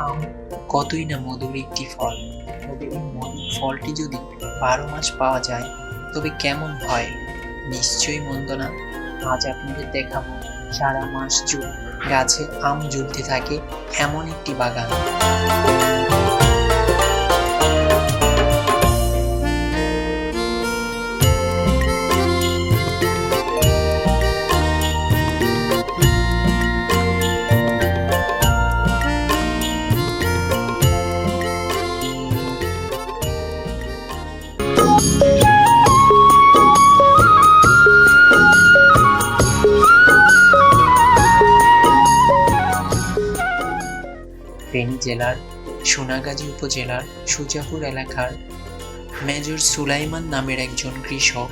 আম কতই না মধুর একটি ফল? তবে এই মধুর ফলটি যদি বারো মাস পাওয়া যায়, তবে কেমন হয়? নিশ্চয়ই মন্দ না। আজ আপনাদের দেখাবো সারা মাস জুড়ে গাছে আম ঝুলতে থাকে এমন একটি বাগান। ফেনী জেলার, সোনাগাজী উপজেলার, সুজাপুর এলাকার মেজর সুলাইমান নামের একজন কৃষক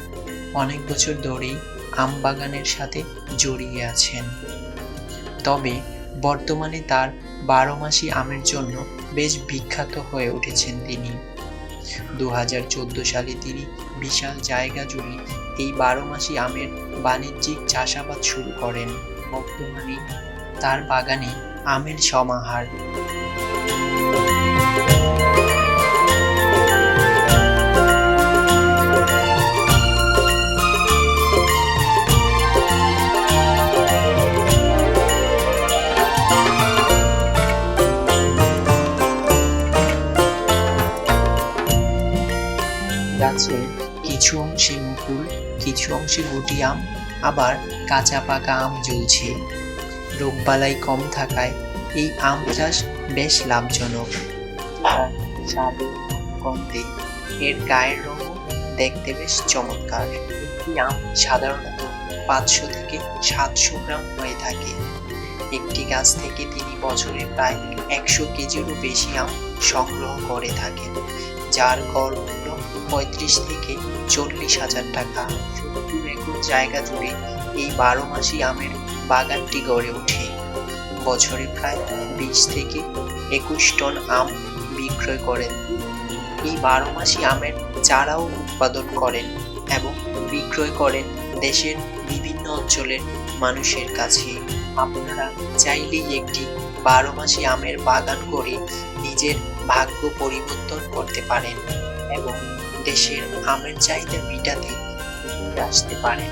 অনেক বছর ধরেই আম বাগানের সাথে জড়িয়ে আছেন। তবে বর্তমানে তার বারো মাসি আমের জন্য বেশ বিখ্যাত হয়ে উঠেছেন তিনি। দু হাজার চোদ্দ সালে তিনি বিশাল জায়গা জুড়ে এই বারো মাসি আমের বাণিজ্যিক চাষাবাদ শুরু করেন। বর্তমানে তার বাগানে আমের সমাহার গাছে কিছু অংশে মুকুল, কিছু অংশে গুটি আম, আবার কাঁচা পাকা আম ঝুলছে রোগবালাই কম থাকায় এই আম চাষ বেশ লাভজনক। স্বাদে গন্ধে এর গায়ের রঙও দেখতে বেশ চমৎকার। একটি আম সাধারণত পাঁচশো থেকে সাতশো গ্রাম হয়ে থাকে। একটি গাছ থেকে তিনি বছরে প্রায় একশো কেজিরও বেশি আম সংগ্রহ করে থাকেন, যার গড় পঁয়ত্রিশ থেকে চল্লিশ হাজার টাকা। সত্তর একর জায়গা জুড়ে এই বারো মাসি আমের বাগানটি গড়ে ওঠে। বছরে প্রায় বিশ থেকে একুশ টন আম বিক্রয় করেন। এই বারো মাসি আমের চারাও উৎপাদন করেন এবং বিক্রয় করেন দেশের বিভিন্ন অঞ্চলের মানুষের কাছে। আপনারা চাইলেই একটি বারো মাসি আমের বাগান করে নিজের ভাগ্য পরিবর্তন করতে পারেন। এবং দেশের আমের চাহিদা মেটাতে আসতে পারেন